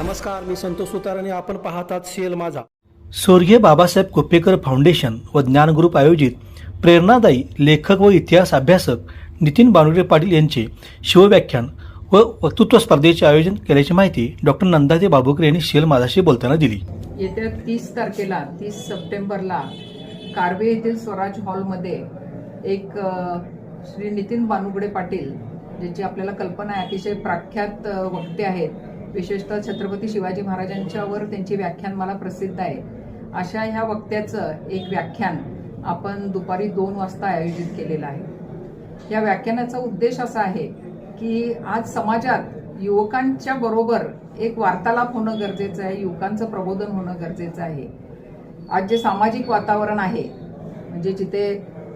नमस्कार मी संतोष सुतार आणि आपण पाहतात सेल माझा. स्वर्गीय बाबासाहेब कुपेकर फाउंडेशन व ज्ञान ग्रुप आयोजित प्रेरणादायी लेखक व इतिहास अभ्यासक नितीन बानुगडे पाटील यांचे शिवव्याख्यान व वक्तृत्व स्पर्धेचे आयोजन केल्याची माहिती डॉक्टर नंदादे बाबुकर यांनी शेल माझाशी बोलताना दिली. येत्या तीस तारखेला तीस सप्टेंबरला कार्वे येथील स्वराज हॉलमध्ये एक श्री नितीन बानुगडे पाटील ज्यांची आपल्याला कल्पना आहे अतिशय प्रख्यात वक्ते आहेत विशेषतः छत्रपती शिवाजी महाराजांच्यावर त्यांची व्याख्यान मला प्रसिद्ध आहे. अशा ह्या वक्त्याचं एक व्याख्यान आपण दुपारी दोन वाजता आयोजित केलेलं आहे. या व्याख्यानाचा उद्देश असा आहे की आज समाजात युवकांच्या बरोबर एक वार्तालाप होणं गरजेचं आहे युवकांचं प्रबोधन होणं गरजेचं आहे. आज जे सामाजिक वातावरण आहे म्हणजे जिथे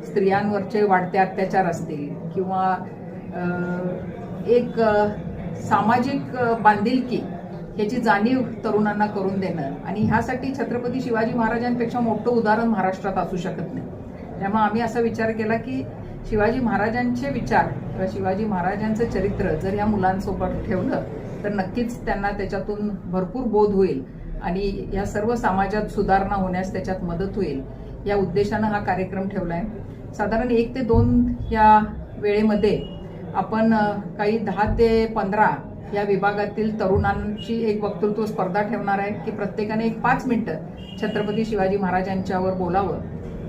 स्त्रियांवरचे वाढते अत्याचार असतील किंवा एक सामाजिक बांधिलकी ह्याची जाणीव तरुणांना करून देणं आणि ह्यासाठी छत्रपती शिवाजी महाराजांपेक्षा मोठं उदाहरण महाराष्ट्रात असू शकत नाही. त्यामुळे आम्ही असा विचार केला की शिवाजी महाराजांचे विचार किंवा शिवाजी महाराजांचं चरित्र जर या मुलांसोबत ठेवलं तर नक्कीच त्यांना त्याच्यातून भरपूर बोध होईल आणि या सर्व समाजात सुधारणा होण्यास त्याच्यात मदत होईल या उद्देशानं हा कार्यक्रम ठेवला आहे. साधारण एक ते दोन या वेळेमध्ये आपण काही दहा ते पंधरा या विभागातील तरुणांची एक वक्तृत्व स्पर्धा ठेवणार आहे की प्रत्येकाने एक पाच मिनिटं छत्रपती शिवाजी महाराजांच्यावर बोलावं.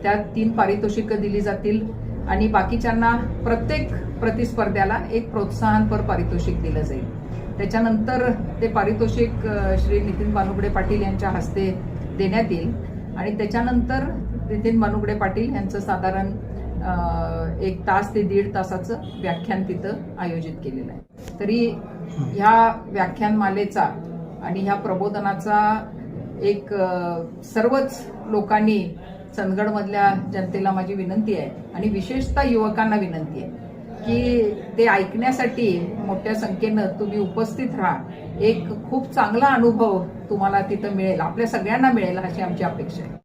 त्यात तीन पारितोषिकं दिली जातील आणि बाकीच्यांना प्रत्येक प्रतिस्पर्ध्याला एक प्रोत्साहनपर पारितोषिक दिलं जाईल. त्याच्यानंतर ते पारितोषिक श्री नितीन बानुगडे पाटील यांच्या हस्ते देण्यात येईल. आणि त्याच्यानंतर नितीन बानुगडे पाटील यांचं साधारण एक तास ते दीड तासाचं व्याख्यान तिथं आयोजित केलेलं आहे. तरी ह्या व्याख्यानमालेचा आणि ह्या प्रबोधनाचा एक सर्वच लोकांनी चंदगडमधल्या जनतेला माझी विनंती आहे आणि विशेषतः युवकांना विनंती आहे की ते ऐकण्यासाठी मोठ्या संख्येनं तुम्ही उपस्थित राहा. एक खूप चांगला अनुभव तुम्हाला तिथं मिळेल. आपल्या सगळ्यांना मिळेल अशी आमची अपेक्षा आहे.